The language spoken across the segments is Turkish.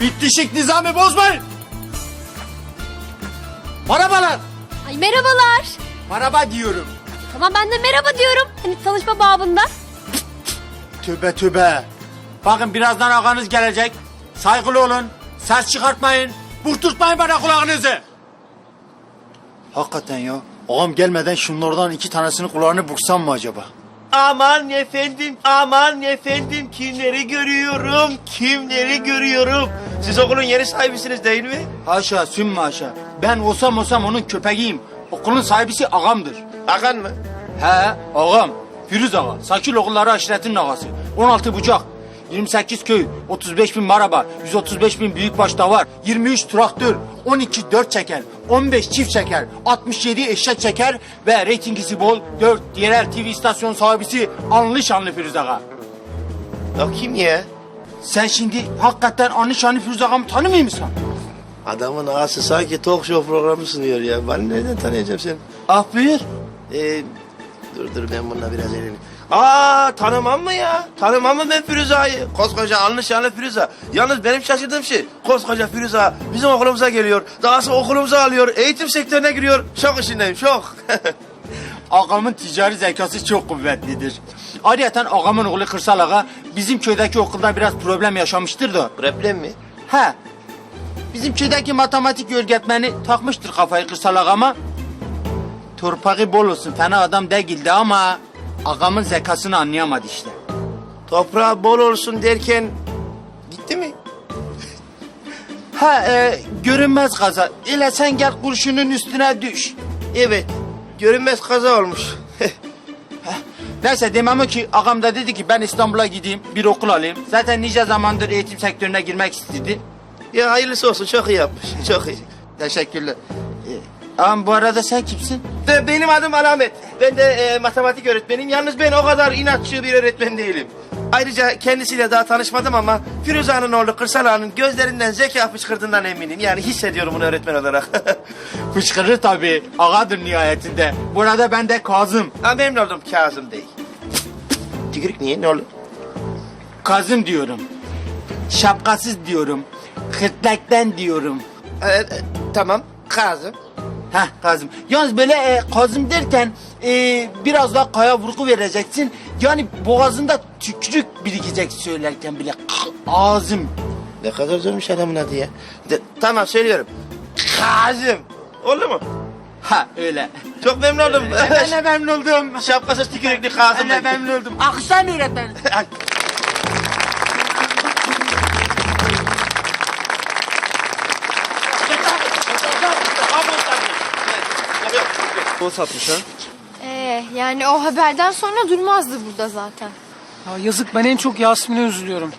Bittişik nizamı bozmayın. Merhabalar. Ay merhabalar. Merhaba diyorum. Tamam ben de merhaba diyorum. Hani tanışma babında. Tövbe tövbe. Bakın birazdan ağanız gelecek. Saygılı olun. Ses çıkartmayın. Burturtmayın bana kulağınızı. Hakikaten ya. Ağam gelmeden şunlardan iki tanesini kulağını buksam mı acaba? Aman efendim, aman efendim kimleri görüyorum, kimleri görüyorum. Siz okulun yeni sahibisiniz değil mi? Haşa sümme haşa. Ben olsam olsam onun köpeğiyim. Okulun sahibisi ağamdır. Hakan mı? He ağam. Firuz ağa. Sakil oğulları aşiretin ağası. 16 bucak. 28 köy, 35 bin maraba, 135 bin büyükbaş davar, 23 traktör, 12 dört çeker, 15 çift çeker, 67 eşek çeker ve reytingisi bol 4 diğer TV istasyon sahibisi anlı şanlı Firuz ağa. O kim ya? Sen şimdi hakikaten anlı şanlı Firuz ağamı tanımıyor musun? Adamın ağası sanki talk show programı sunuyor ya. Ben nereden tanıyacağım seni? Ah buyur. Ee, dur dur ben bununla biraz eğleneyim. Aa tanımam mı ya? Tanımam mı ben Firuza'yı? Koskoca anlı şanlı Firuza. Yalnız benim şaşırdığım şey koskoca Firuza bizim okulumuza geliyor. Dahası okulumuza alıyor. Eğitim sektörüne giriyor. Şok içindeyim şok. Ağamın ticari zekası çok kuvvetlidir. Ayrıca ağamın oğlu Kırsal Ağa bizim köydeki okulda biraz problem yaşamıştır da. Problem mi? He. Bizim köydeki matematik öğretmeni takmıştır kafayı Kırsal Ağam'a. Torpağı bol olsun fena adam değildi ama ağamın zekasını anlayamadı işte. Toprağı bol olsun derken gitti mi? Ha e, görünmez kaza. İle sen gel kurşunun üstüne düş. Evet. Görünmez kaza olmuş. Neyse demem o ki ağam da dedi ki ben İstanbul'a gideyim bir okul alayım. Zaten nice zamandır eğitim sektörüne girmek istedi. ya hayırlısı olsun çok iyi yapmış. Çok iyi. Teşekkürler. Ee, ağam bu arada sen kimsin? De, benim adım Alamet. Ben de e, matematik öğretmeniyim. Yalnız ben o kadar inatçı bir öğretmen değilim. Ayrıca kendisiyle daha tanışmadım ama Firuze Han'ın oğlu Kırsal Ağa'nın gözlerinden zeka fışkırdığından eminim. Yani hissediyorum bunu öğretmen olarak. Fışkırır tabii. Ağadır nihayetinde. Burada ben de Kazım. ha, memnun oldum Kazım değil. Tükürük niye? Ne oldu? Kazım diyorum. Şapkasız diyorum. Hırtlaktan diyorum. E, e, tamam Kazım. Heh Kazım. Yalnız böyle e, Kazım derken e, biraz daha kaya vurgu vereceksin. Yani boğazında tükürük birikecek söylerken bile. Ağzım. Ne kadar zormuş adamın adı ya. De, tamam söylüyorum. Kazım. Oldu mu? Ha öyle. Çok memnun oldum. ben de memnun oldum. Şapkasız tükürüklü Kazım. Ben de memnun oldum. Akışlar mı O satmış ha. Ee, yani o haberden sonra durmazdı burada zaten. Ya yazık ben en çok Yasmin'e üzülüyorum.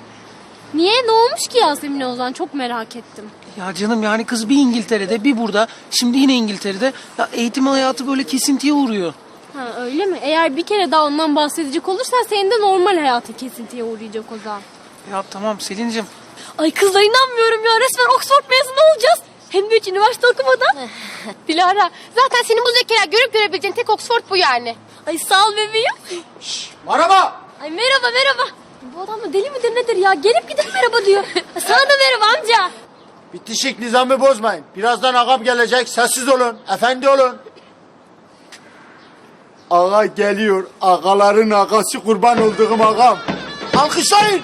Niye? Ne olmuş ki Yasemin Ozan? Çok merak ettim. Ya canım yani kız bir İngiltere'de bir burada şimdi yine İngiltere'de ya eğitim hayatı böyle kesintiye uğruyor. Ha öyle mi? Eğer bir kere daha ondan bahsedecek olursan senin de normal hayatın kesintiye uğrayacak o zaman. Ya tamam Selin'cim Ay kızlar inanmıyorum ya. Resmen Oxford mezunu. Hem de hiç üniversite okumadan. Dilara zaten senin bu zekaya görüp görebileceğin tek Oxford bu yani. Ay sağ ol bebeğim. Merhaba. Ay merhaba merhaba. Bu adam da deli midir nedir ya? Gelip gidip merhaba diyor. Sana da merhaba amca. Bitişik nizamı bozmayın. Birazdan ağam gelecek. Sessiz olun. Efendi olun. Ağa geliyor. Ağaların ağası kurban olduğum ağam. Alkışlayın.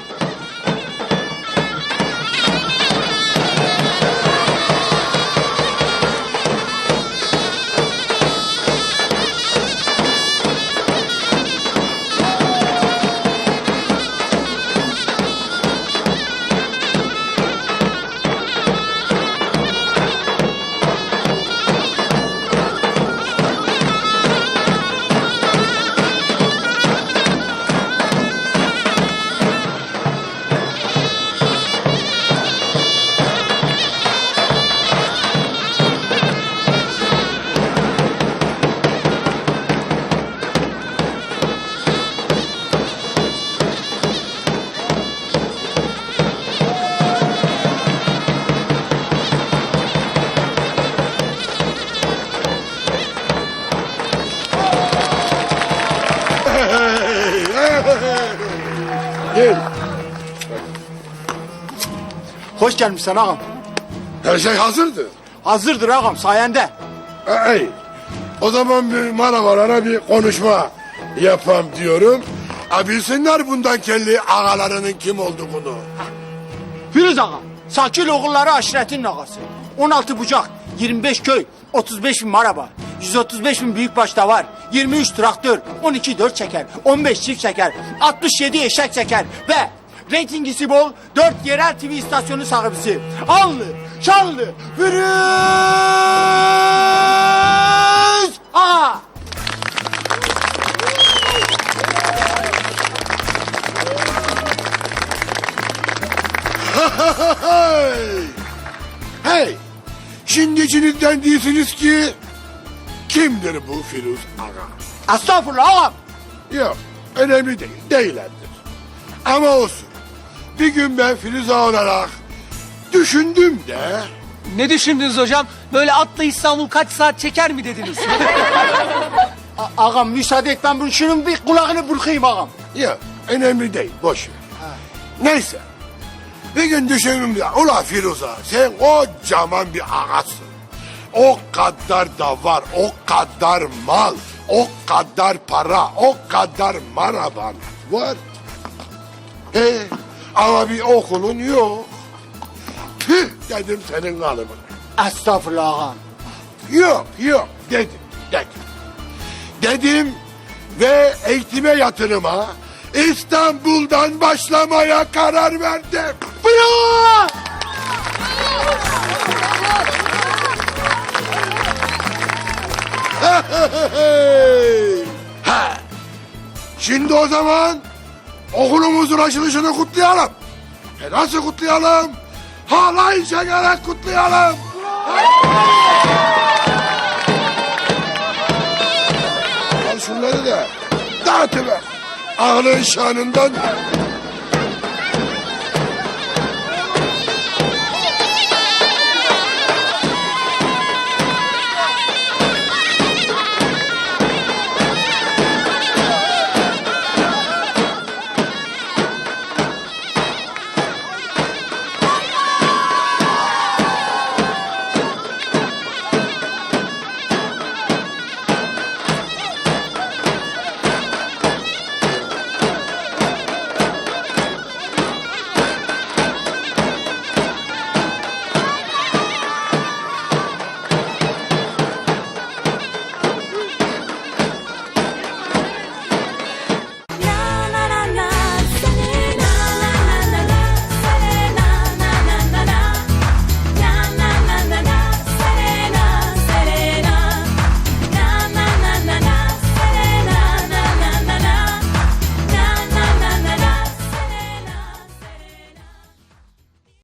Gel. Hoş gelmişsin ağam. Her şey hazırdır. Hazırdır ağam sayende. Ey. O zaman bir manavarlara bir konuşma yapam diyorum. Ha, bilsinler bundan kelli ağalarının kim olduğunu. Firuz ağa, Sakil oğulları aşiretin ağası. 16 bucak, 25 köy, 35 bin maraba, 135 bin büyükbaş var, 23 traktör, 12 dört çeker, 15 çift çeker, 67 eşek çeker ve reytingisi bol 4 yerel TV istasyonu sahibisi. Anlı, şanlı, Firuz. Hey! Hey! Şimdi içinizden değilsiniz ki kimdir bu Firuz Ağa? Estağfurullah ağam. Yok, önemli değil, değillerdir. Ama olsun. Bir gün ben Firuz Ağa olarak düşündüm de... Ne düşündünüz hocam? Böyle atla İstanbul kaç saat çeker mi dediniz? A- ağam müsaade et ben şunun bir kulağını burkayım ağam. Yok, önemli değil, boş ver. Neyse. Bir gün düşündüm de, ula Firuza sen kocaman bir ağasın. O kadar da var, o kadar mal, o kadar para, o kadar maraban var. E, ama bir okulun yok. Tüh dedim senin kalıbına. Estağfurullah ağam. Yok yok dedim dedim. Dedim ve eğitime yatırıma İstanbul'dan başlamaya karar verdim. Buyur! Ha. Şimdi o zaman okulumuzun açılışını kutlayalım. E nasıl kutlayalım? Halay çekerek kutlayalım. Al şunları da dağıtıver. Ağlın şanından